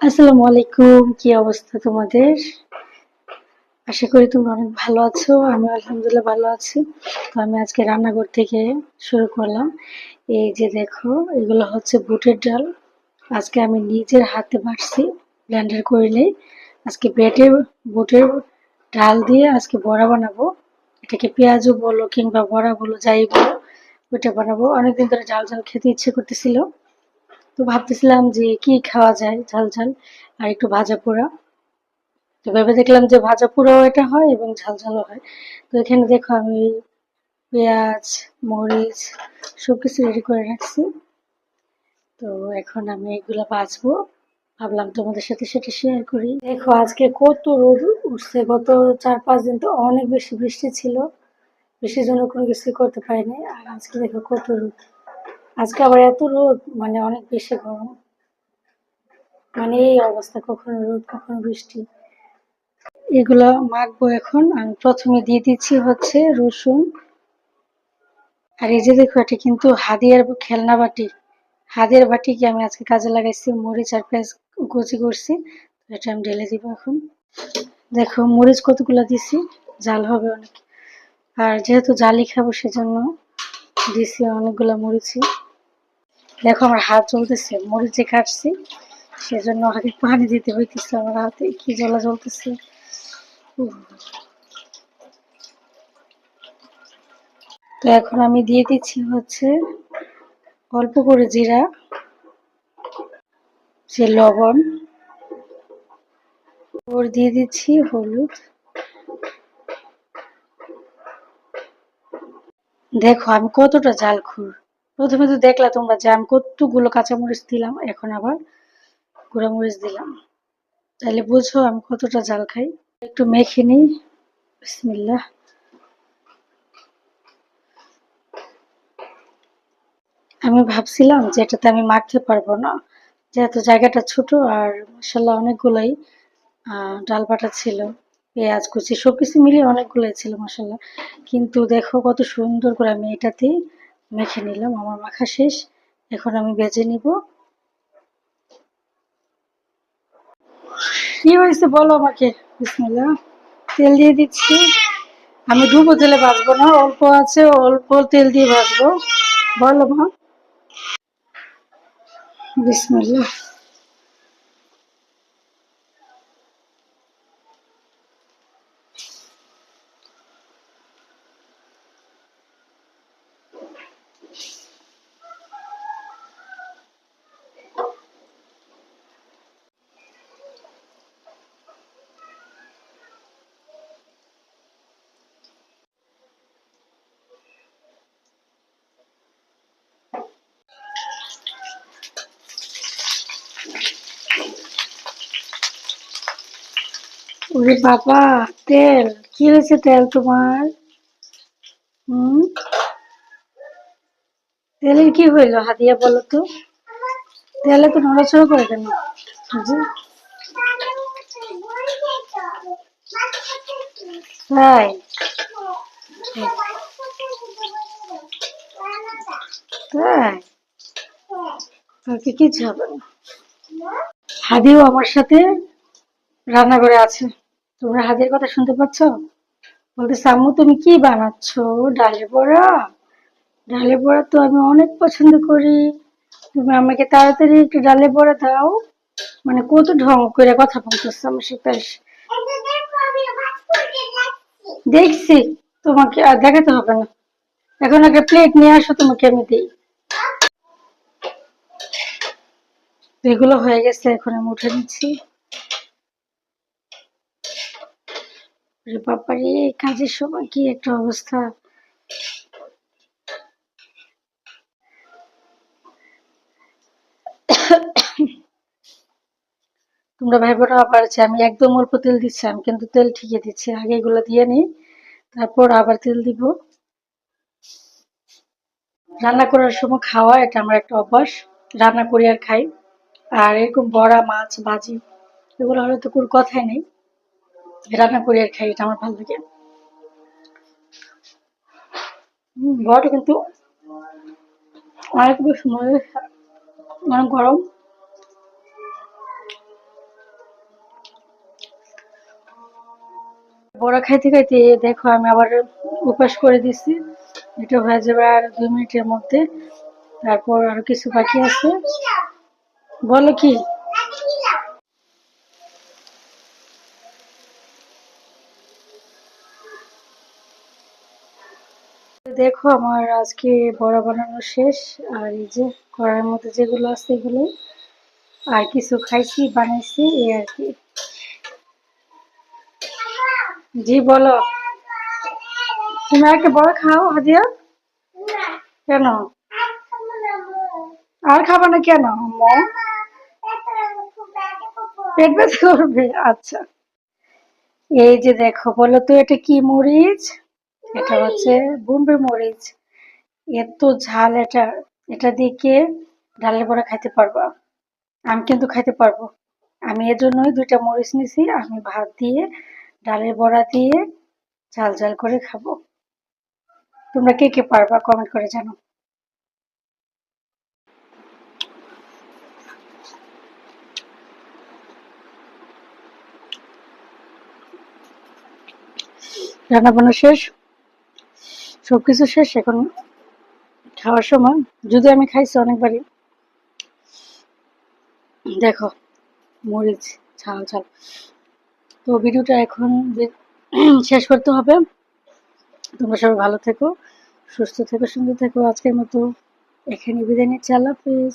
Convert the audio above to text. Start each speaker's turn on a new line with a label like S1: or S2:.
S1: আসসালামু আলাইকুম কি অবস্থা তোমাদের? আশা করি তোমরা অনেক ভালো আছো আমি আলহামদুলিল্লাহ ভালো আছি। তো আমি আজকে রান্নাঘর থেকে শুরু করলাম। এই যে দেখো, এগুলো হচ্ছে বুটের ডাল। আজকে আমি নিজের হাতে বাটছি, ব্লেন্ডার করিলে আজকে বেটের বুটের ডাল দিয়ে আজকে বড়া বানাবো। এটাকে পেঁয়াজও বলো কিংবা বড়া বলো, যাই বলো, ওইটা বানাবো। অনেকদিন ধরে ঝাল ঝাল খেতে ইচ্ছে করতেছিল। তো ভাবতেছিলাম যে কি খাওয়া যায়, ঝাল ঝাল, আর একটু ভাজা পোড়া। তো ভেবে দেখলাম যে ভাজা পোড়াও এটা হয় এবং ঝাল ঝালও হয়। তো এখানে দেখো আমি পেঁয়াজ, মরিচ সব কিছু রেডি করে রাখছি। তো এখন আমি এগুলো বাঁচবো ভাবলাম তোমাদের সাথে সেটা শেয়ার করি। দেখো আজকে কত রোদ উঠছে। গত চার পাঁচ দিন তো অনেক বেশি বৃষ্টি ছিল। বৃষ্টির জন্য কোনো কিছু করতে পারিনি। আর আজকে দেখো কত রোদ। আজকে আবার এত রোদ মানে অনেক বেশি গরম। মানে এই অবস্থা, কখনো রোদ, কখনো বৃষ্টি। এগুলো মাখবো এখন। আমি প্রথমে দিয়ে দিচ্ছি হচ্ছে রসুন। আর এই যে দেখো, এটা কিন্তু হাদিয়ার খেলনা বাটি। হাদিয়ার বাটিকে আমি আজকে কাজে লাগাইছি, মরিচ আর পেঁয়াজ কুচি করছি। এটা আমি ঢেলে দিব এখন। দেখো, মরিচ কতগুলো দিছি? জাল হবে অনেক। আর যেহেতু জালি খাব সেজন্য দিছি অনেকগুলো মরিচি দেখো, আমার হাত জ্বলতেছে, মরিচে কাটছি, সেজন্য আগে পানি দিতে হইতেছে আমার হাতে, কি জ্বলা জ্বলতেছে। তো এখন আমি দিয়ে দিচ্ছি হচ্ছে অল্প করে জিরা, সে লবণ ওর দিয়ে দিচ্ছি হলুদ। দেখো, আমি কতটা জাল খুর প্রথমে তো দেখলা তোমরা যে আমি কতগুলো কাঁচামরিচ দিলাম, এখন আবার গুঁড়ামরিচ দিলাম। তাহলে বুঝো আমি কতটা জাল খাই। একটু মেখে নিই। বিসমিল্লা আমি ভাবছিলাম যে এটাতে আমি মাখতে পারব না। যেহেতু জায়গাটা ছোট আর মশলা অনেকগুলোই ডাল বাটা ছিল, পেঁয়াজ কুচি সব কিছু মিলিয়ে অনেকগুলোই ছিল মশলা কিন্তু দেখো কত সুন্দর করে আমি এটাতে মেখে নিলাম, আমার মাখা শেষ। এখন আমি বেজে নিব। কি হয়েছে বলো আমাকে? বিসমিল্লা তেল দিয়ে দিচ্ছি। আমি ডুবো তেলে ভাজবো না, অল্প আছে, অল্প তেল দিয়ে ভাজবো। বলো মা। বিসমিল্লাহ। ওরে বাবা, তেল, কি হয়েছে তেল তোমার? হুম? তেলের কি হইল হাদিয়া বলো তো? তেলে তো নড়াচড়া করে কেন? কিছু হবে না। হাদিও আমার সাথে রান্নাঘরে আছে। তোমরা হাদির কথা শুনতে পাচ্ছ? বলতেছে, আম্মু, তুমি কি বানাচ্ছ? ডালের বড়া? ডালের বড়া তো আমি অনেক পছন্দ করি। তুমি আমাকে তাড়াতাড়ি একটু ডালের বড়া দাও। মানে কত ঢং করে কথা বলতেছে আমার সাথে। দেখছি, তোমাকে আর দেখাতে হবে না। এখন একটা প্লেট নিয়ে আসো, তোমাকে আমি দিই। এগুলো হয়ে গেছে, এখন আমি উঠে নিচ্ছি। রে বাবারে কাজের সময় কি একটা অবস্থা? তোমরা ভাই না আবার যে আমি একদম অল্প তেল দিচ্ছি, আমি কিন্তু তেল ঠিকই দিচ্ছি, আগে এগুলো দিয়ে নিই, তারপর আবার তেল দিব। রান্না করার সময় খাওয়া, এটা আমার একটা অভ্যাস, রান্না করি আর খাই। আর এরকম বড়া, মাছ, ভাজি, এগুলো হলে তো কোনো কথাই নেই। রান্না করে খাই, এটা আমার ভালো লাগে। বড়টা কিন্তু অনেক বেশি মজা অনেক গরম। বড়া খাইতে খাইতে দেখো আমি আবার উপাস করে দিচ্ছি এটা হয়ে যাবে আর দুই মিনিটের মধ্যে। তারপর আরও কিছু বাকি আছে। বলো কি? দেখো আমার আজকে বড়া বানানো শেষ, আর এই যে কড়াইয়ের মধ্যে যেগুলো আছে এগুলো, আর কিছু খাইছি, বানাইছি, এই আর কি। জি, বলো। তুমি আর বড় খাও হাদিয়া কেন? আর খাব না কেন? পেট ব্যথা করবে আচ্ছা। এই যে দেখো, বলো তো এটা কি মরিচ? এটা হচ্ছে বোম্বে মরিচ। এত ঝাল এটা। এটা দিয়ে ডালের বড়া খাইতে পারবা? আমি কিন্তু খাইতে পারব। আমি এর জন্যই দুইটা মরিচ নিছি, আমি ভাত দিয়ে, ডালের বড়া দিয়ে ঝাল ঝাল করে খাব। তোমরা কে কে পারবা কমেন্ট করে জানো রান্না বান্না শেষ? সবকিছু শেষ এখন। খাওয়ার সময়, যদি আমি খাইছি অনেকবারই। দেখো, মরিচ ছাল ছাল তো ভিডিওটা এখন শেষ করতে হবে। তোমরা সবাই ভালো থেকো, সুস্থ থেকো, সুন্দর থেকো। আজকের মতো এখানে বিদায় নিচ্ছি। আল্লাহ হাফিজ।